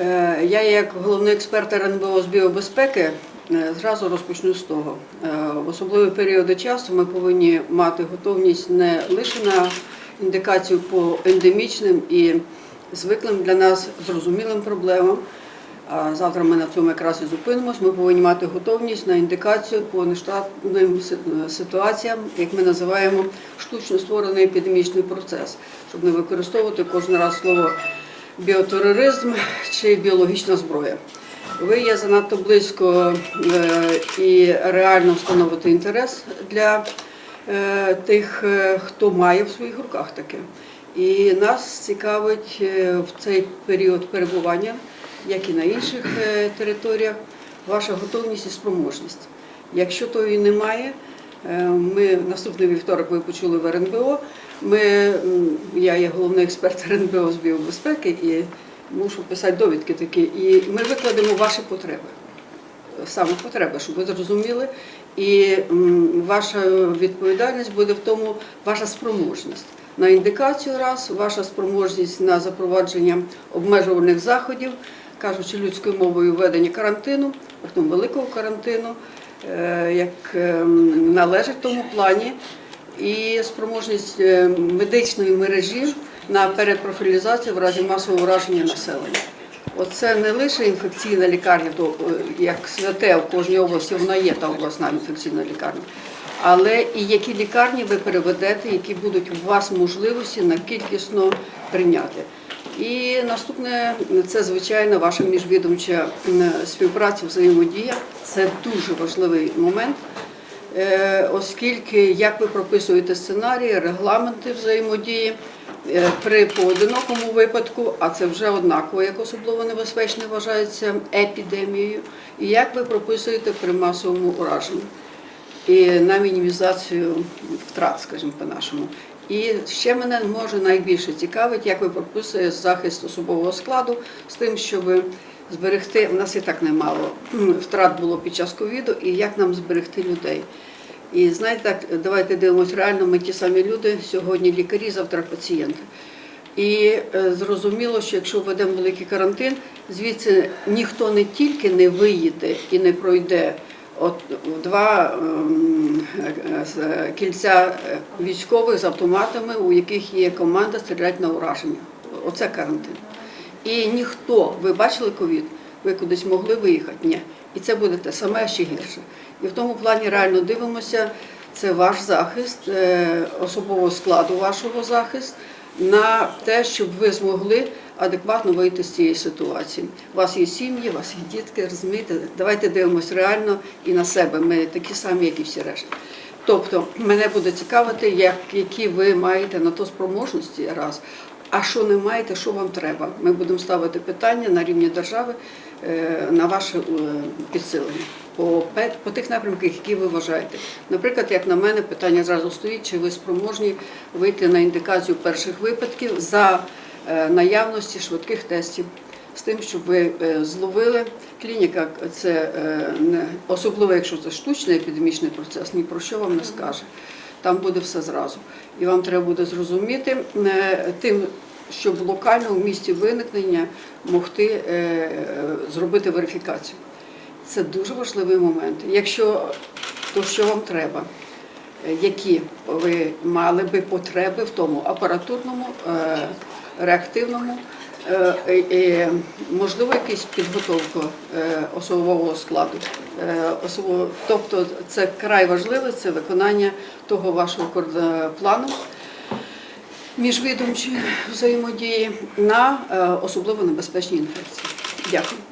Е, Я, як головний експерт РНБО з біобезпеки, е, зразу розпочну з того. Е, В особливі періоди часу ми повинні мати готовність не лише на індикацію по ендемічним і звиклим для нас зрозумілим проблемам. Завтра ми на цьому якраз і зупинимось. Ми повинні мати готовність на індикацію по нештатним ситуаціям, як ми називаємо штучно створений епідемічний процес, щоб не використовувати кожен раз слово біотероризм чи біологічна зброя. Ви є занадто близько е, і реально встановити інтерес для е, тих, е, хто має в своїх руках таке. І нас цікавить в цей період перебування, як і на інших територіях, ваша готовність і спроможність. Якщо тої немає, ми наступний вівторок ви почули в РНБО. Ми, я є головний експерт РНБО з біобезпеки і мушу писати довідки такі. І ми викладемо ваші потреби саме потреби, щоб ви зрозуміли. І ваша відповідальність буде в тому, ваша спроможність. На індикацію раз, ваша спроможність на запровадження обмежувальних заходів, кажучи людською мовою, введення карантину, потім великого карантину, е, як ем, належить тому плані, і спроможність е, медичної мережі на перепрофілізацію в разі масового враження населення. Оце не лише інфекційна лікарня, то е, як святе в кожній області вона є та обласна інфекційна лікарня. Але і які лікарні ви переведете, які будуть у вас можливості на кількісно прийняти. І наступне це звичайно ваша міжвідомча співпраця, взаємодія. Це дуже важливий момент. Е, оскільки як ви прописуєте сценарії, регламенти взаємодії е, при поодинокому випадку, а це вже однаково, як особливо небезпечне вважається епідемією, і як ви прописуєте при масовому ураженні і на мінімізацію втрат, скажімо по-нашому. І ще мене може найбільше цікавить, як ви прописуєте захист особового складу з тим, щоб зберегти. В нас і так немало втрат було під час ковіду, і як нам зберегти людей. І знаєте, так, давайте дивимося, реально ми ті самі люди, сьогодні лікарі, завтра пацієнти. І е, зрозуміло, що якщо введемо великий карантин, звідси ніхто не тільки не виїде і не пройде от два ем, е, кільця е, військових з автоматами, у яких є команда стріляти на ураження. Оце карантин. І ніхто, ви бачили ковід, ви кудись могли виїхати? Ні. І це буде те саме ще гірше. І в тому плані реально дивимося, це ваш захист, е, особового складу вашого захист на те, щоб ви змогли адекватно вийти з цієї ситуації. У вас є сім'ї, у вас є дітки, розумієте? Давайте дивимося реально і на себе. Ми такі самі, як і всі решта. Тобто мене буде цікавити, як, які ви маєте на то спроможності раз. А що не маєте, що вам треба? Ми будемо ставити питання на рівні держави е, на ваше е, підсилення по, по тих напрямках, які ви вважаєте. Наприклад, як на мене, питання зразу стоїть, чи ви спроможні вийти на індикацію перших випадків за е, наявності швидких тестів. З тим, щоб ви зловили клініка, це не особливо, якщо це штучний епідемічний процес, ні про що вам не скаже. Там буде все зразу. І вам треба буде зрозуміти е, тим, щоб локально в місті виникнення могти е, зробити верифікацію. Це дуже важливий момент. Якщо то що вам треба, Е, які ви мали би потреби в тому апаратурному, реактивному, можливо, якусь підготовку е, особового складу. Е, Тобто це край важливе, це виконання того вашого плану міжвідомчої взаємодії на е, особливо небезпечні інфекції. Дякую.